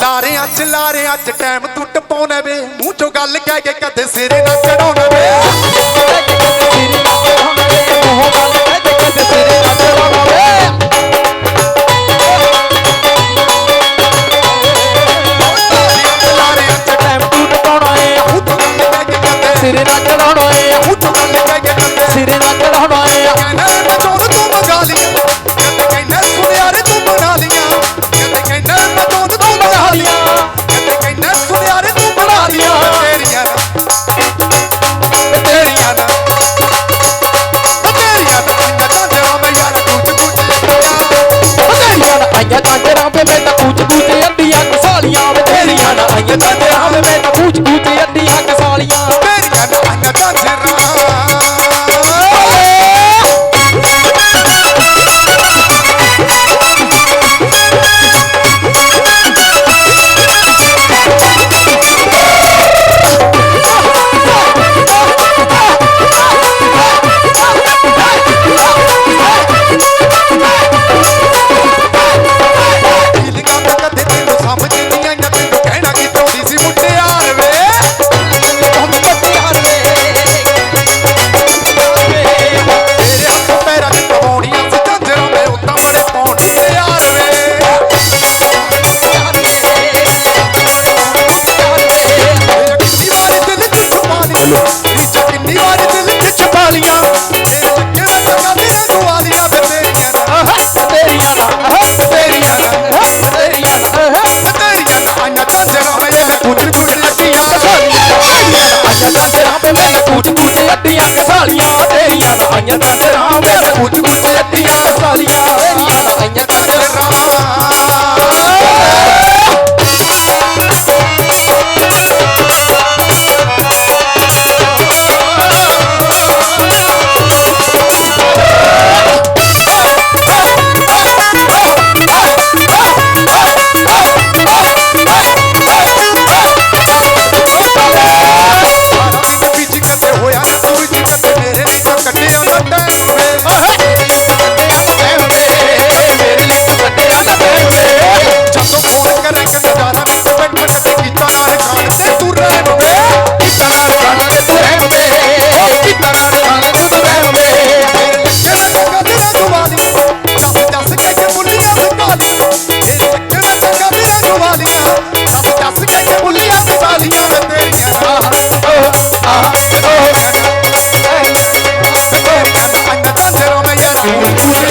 ਲਾਰੇ ਅੱਜ ਲਾਰੇ ਅੱਜ ਟਾਈਮ ਟੁੱਟ ਪਾਉਣਾ ਵੇ ਮੂੰਹ ਚੋਂ ਗੱਲ ਕਹਿ ਕੇ ਕਦੇ ਸਿਰੇ ਨਾ ਚੜਾਉਣਾ ਵੇ te ਕੁੱਚ ਕੁੱਚ ਅੱਡੀਆਂ ਕਸਾਲੀਆਂ ਤੇਰੀਆਂ ਆਈਆਂ ਤਾਂ ਤੇਰਾ ਮੇਰੇ ਕੁੱਚ ਕੁੱਚ ਅੱਡੀਆਂ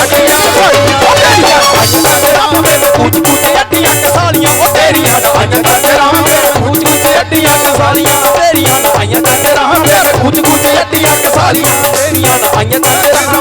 ਅੱਡੀਆਂ ਓਏ ਉਹ ਤੇਰੀਆਂ ਅੱਜ ਤੱਕ ਰਾਮ ਮੇਰੇ ਪੂਜ ਪੂਜ ਅੱਡੀਆਂ ਸਾਲੀਆਂ ਉਹ ਤੇਰੀਆਂ ਅੱਜ ਤੱਕ ਰਾਮ ਮੇਰੇ ਪੂਜ ਪੂਜ ਅੱਡੀਆਂ ਸਾਲੀਆਂ ਤੇਰੀਆਂ ਆਈਆਂ ਤੱਕ ਰਾਮ ਮੇਰੇ ਪੂਜ ਪੂਜ ਅੱਡੀਆਂ ਸਾਲੀਆਂ ਤੇਰੀਆਂ ਆਈਆਂ ਤੱਕ ਰਾਮ